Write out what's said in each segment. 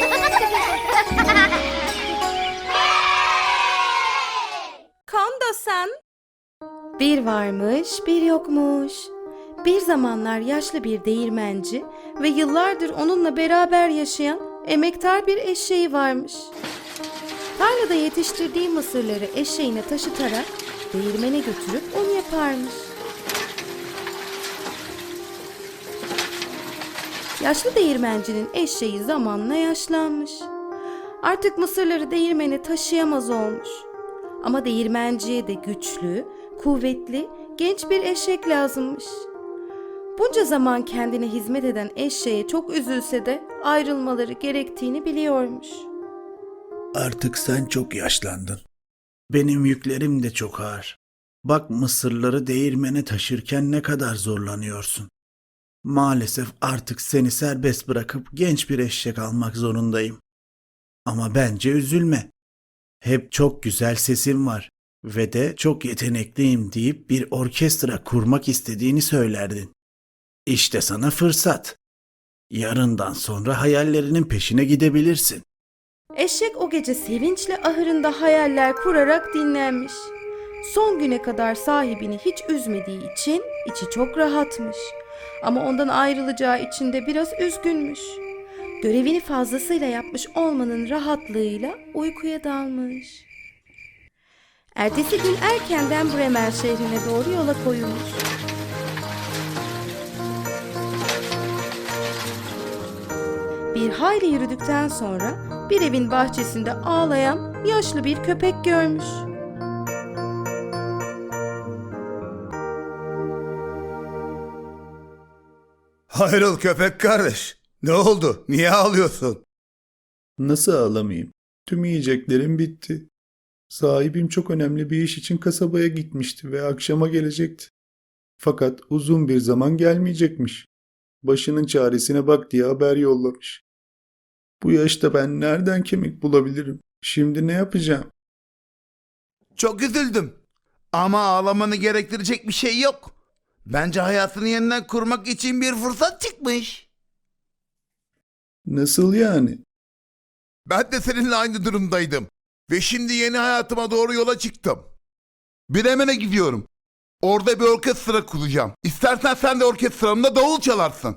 Kondo-san. Bir varmış, bir yokmuş. Bir zamanlar yaşlı bir değirmenci ve yıllardır onunla beraber yaşayan emektar bir eşeği varmış. Tarlada yetiştirdiği mısırları eşeğine taşıtarak değirmene götürüp un yaparmış. Yaşlı değirmencinin eşeği zamanla yaşlanmış. Artık mısırları değirmene taşıyamaz olmuş. Ama değirmenciye de güçlü, kuvvetli, genç bir eşek lazımmış. Bunca zaman kendine hizmet eden eşeğe çok üzülse de ayrılmaları gerektiğini biliyormuş. Artık sen çok yaşlandın. Benim yüklerim de çok ağır. Bak mısırları değirmene taşırken ne kadar zorlanıyorsun. Maalesef artık seni serbest bırakıp genç bir eşek almak zorundayım. Ama bence üzülme. Hep çok güzel sesim var ve de çok yetenekliyim deyip bir orkestra kurmak istediğini söylerdin. İşte sana fırsat. Yarından sonra hayallerinin peşine gidebilirsin. Eşek o gece sevinçle ahırında hayaller kurarak dinlenmiş. Son güne kadar sahibini hiç üzmediği için içi çok rahatmış. Ama ondan ayrılacağı için de biraz üzgünmüş. Görevini fazlasıyla yapmış olmanın rahatlığıyla uykuya dalmış. Ertesi gün erkenden Bremen şehrine doğru yola koyulmuş. Bir hayli yürüdükten sonra bir evin bahçesinde ağlayan yaşlı bir köpek görmüş. Hayrıl köpek kardeş. Ne oldu? Niye ağlıyorsun? Nasıl ağlamayayım? Tüm yiyeceklerim bitti. Sahibim çok önemli bir iş için kasabaya gitmişti ve akşama gelecekti. Fakat uzun bir zaman gelmeyecekmiş. Başının çaresine bak diye haber yollamış. Bu yaşta ben nereden kemik bulabilirim? Şimdi ne yapacağım? Çok üzüldüm. Ama ağlamanı gerektirecek bir şey yok. Bence hayatını yeniden kurmak için bir fırsat çıkmış. Nasıl yani? Ben de seninle aynı durumdaydım. Ve şimdi yeni hayatıma doğru yola çıktım. Bremen'e gidiyorum. Orada bir orkestra kuracağım. İstersen sen de orkestramda davul çalarsın.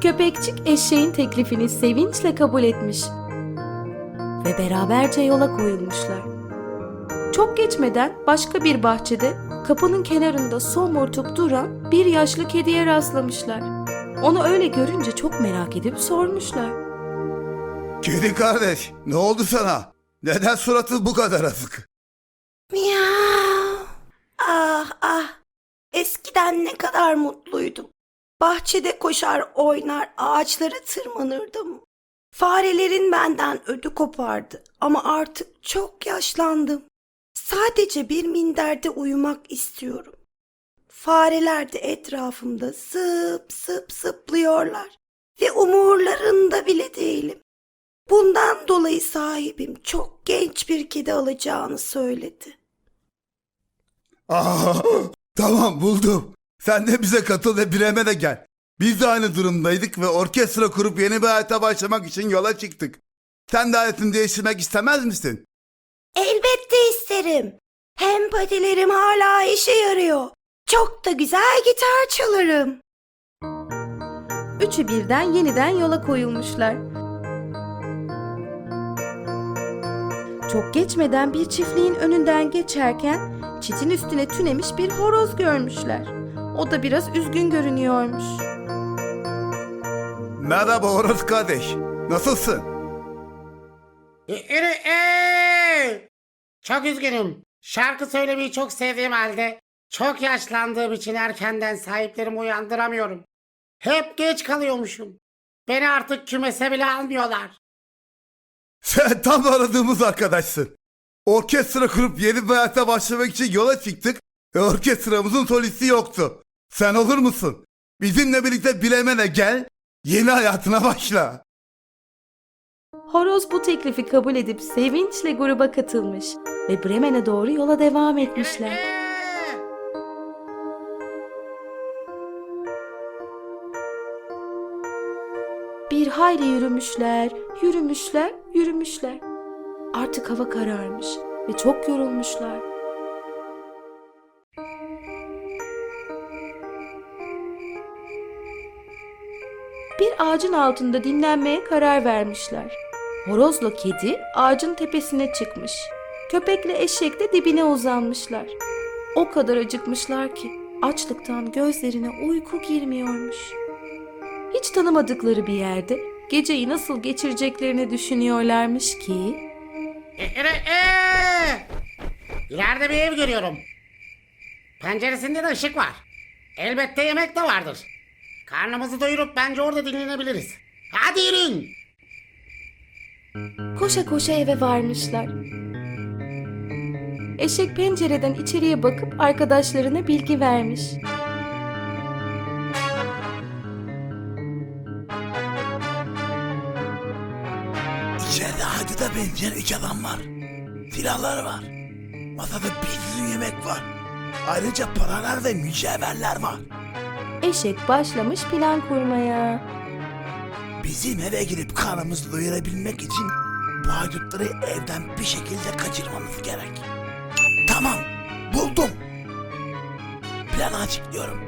Köpekçik eşeğin teklifini sevinçle kabul etmiş ve beraberce yola koyulmuşlar. Çok geçmeden başka bir bahçede kapının kenarında somurtup duran bir yaşlı kediye rastlamışlar. Onu öyle görünce çok merak edip sormuşlar. Kedi kardeş, ne oldu sana? Neden suratın bu kadar asık? Miau. Ah ah. Eskiden ne kadar mutluydum. Bahçede koşar oynar ağaçlara tırmanırdım. Farelerin benden ödü kopardı ama artık çok yaşlandım. Sadece bir minderde uyumak istiyorum. Fareler de etrafımda zıp zıp zıplıyorlar ve umurlarında bile değilim. Bundan dolayı sahibim çok genç bir kedi alacağını söyledi. Aa, tamam buldum. Sen de bize katıl ve Bremen'e gel. Biz de aynı durumdaydık ve orkestra kurup yeni bir hayata başlamak için yola çıktık. Sen de hayatını değiştirmek istemez misin? Elbette isterim. Hem patilerim hala işe yarıyor. Çok da güzel gitar çalarım. Üçü birden yeniden yola koyulmuşlar. Çok geçmeden bir çiftliğin önünden geçerken çitin üstüne tünemiş bir horoz görmüşler. O da biraz üzgün görünüyormuş. Merhaba Horus kardeş. Nasılsın? Ee, Çok üzgünüm. Şarkı söylemeyi çok sevdiğim halde çok yaşlandığım için erkenden sahiplerimi uyandıramıyorum. Hep geç kalıyormuşum. Beni artık kümese bile almıyorlar. Sen tam aradığımız arkadaşsın. Orkestra kurup yeni bir hayata başlamak için yola çıktık ve orkestramızın solisti yoktu. Sen olur musun? Bizimle birlikte Bremen'e gel, yeni hayatına başla. Horoz bu teklifi kabul edip sevinçle gruba katılmış ve Bremen'e doğru yola devam etmişler. Bir hayli yürümüşler, yürümüşler, yürümüşler. Artık hava kararmış ve çok yorulmuşlar. Bir ağacın altında dinlenmeye karar vermişler. Horozla kedi ağacın tepesine çıkmış. Köpekle eşek de dibine uzanmışlar. O kadar acıkmışlar ki açlıktan gözlerine uyku girmiyormuş. Hiç tanımadıkları bir yerde geceyi nasıl geçireceklerini düşünüyorlarmış ki E, e, e! İleride bir ev görüyorum. Penceresinde de ışık var. Elbette yemek de vardır. Karnımızı doyurup bence orada dinlenebiliriz. Hadi yürüyün. Koşa koşa eve varmışlar. Eşek pencereden içeriye bakıp arkadaşlarına bilgi vermiş. İçeride hacıda benzeyen üç adam var. Silahları var. Masada bir sürü yemek var. Ayrıca paralar ve mücevherler var. Eşek başlamış plan kurmaya. Bizim eve girip karnımızı doyurabilmek için bu haydutları evden bir şekilde kaçırmamız gerek. Tamam, buldum. Planı açıklıyorum.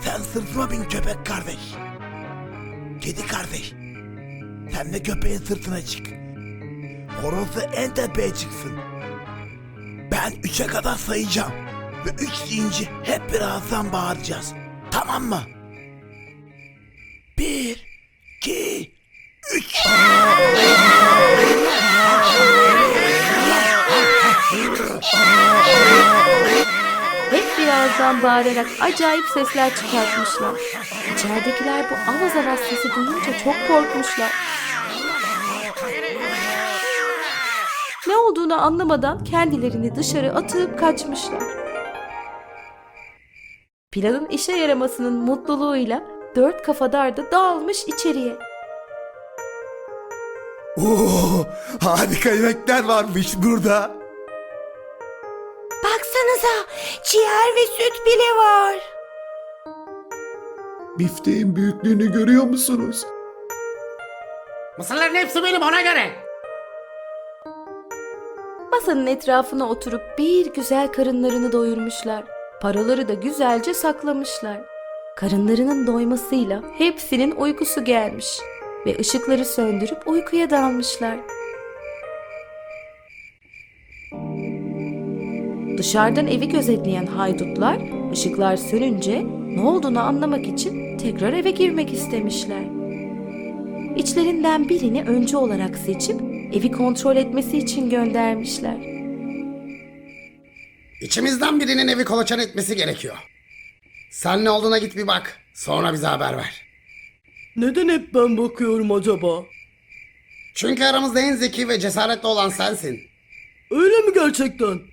Sen sırtıma bin köpek kardeş. Kedi kardeş. Sen de köpeğin sırtına çık. Horoz da en tepeye çıksın. Ben üçe kadar sayacağım. Ve üç deyince hep birazdan bağıracağız. Tamam mı? Birazdan bağırarak acayip sesler çıkartmışlar. İçeridekiler bu avaz avaz sesi duyunca çok korkmuşlar. Ne olduğunu anlamadan kendilerini dışarı atıp kaçmışlar. Planın işe yaramasının mutluluğuyla dört kafadar da dağılmış içeriye. Oo, harika yemekler varmış burada. Baksanıza ciğer ve süt bile var. Bifteğin büyüklüğünü görüyor musunuz? Mısırların hepsi benim ona göre. Masanın etrafına oturup bir güzel karınlarını doyurmuşlar. Paraları da güzelce saklamışlar. Karınlarının doymasıyla hepsinin uykusu gelmiş ve ışıkları söndürüp uykuya dalmışlar. Dışarıdan evi gözetleyen haydutlar ışıklar sönünce ne olduğunu anlamak için tekrar eve girmek istemişler. İçlerinden birini öncü olarak seçip evi kontrol etmesi için göndermişler. İçimizden birinin evi kolaçan etmesi gerekiyor. Sen ne olduğuna git bir bak. Sonra bize haber ver. Neden hep ben bakıyorum acaba? Çünkü aramızda en zeki ve cesaretli olan sensin. Öyle mi gerçekten?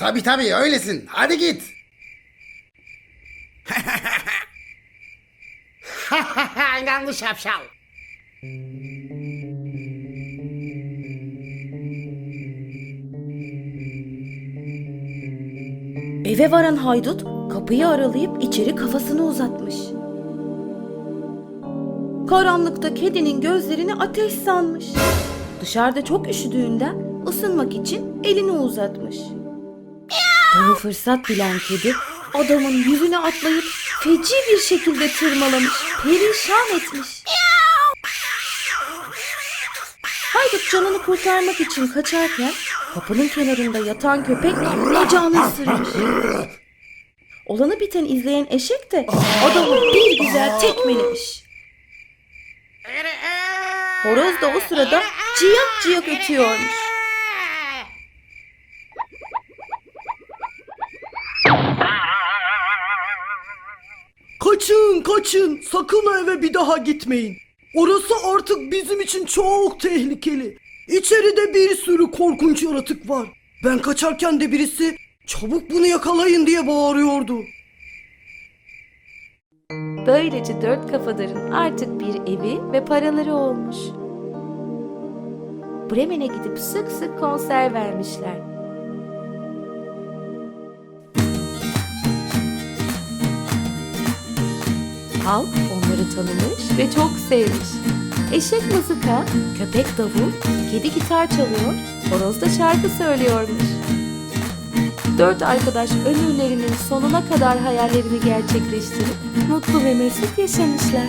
Tabi tabi öylesin. Hadi git. İnandı şapşal. Eve varan haydut kapıyı aralayıp içeri kafasını uzatmış. Karanlıkta kedinin gözlerini ateş sanmış. Dışarıda çok üşüdüğünden ısınmak için elini uzatmış. Bunu fırsat bilen kedi adamın yüzüne atlayıp feci bir şekilde tırmalamış, perişan etmiş. Haydut canını kurtarmak için kaçarken kapının kenarında yatan köpek bacağını ısırmış. Olanı biten izleyen eşek de adamı bir güzel tekmelemiş. Horoz da o sırada ciyak ciyak ötüyormuş. Kaçın kaçın sakın eve bir daha gitmeyin. Orası artık bizim için çok tehlikeli. İçeride bir sürü korkunç yaratık var. Ben kaçarken de birisi çabuk bunu yakalayın diye bağırıyordu. Böylece dört kafadarın artık bir evi ve paraları olmuş. Bremen'e gidip sık sık konser vermişler. Halk onları tanımış ve çok sevmiş. Eşek mızıka, köpek davul, kedi gitar çalıyor, horoz da şarkı söylüyormuş. Dört arkadaş ömürlerinin sonuna kadar hayallerini gerçekleştirip mutlu ve mesut yaşamışlar.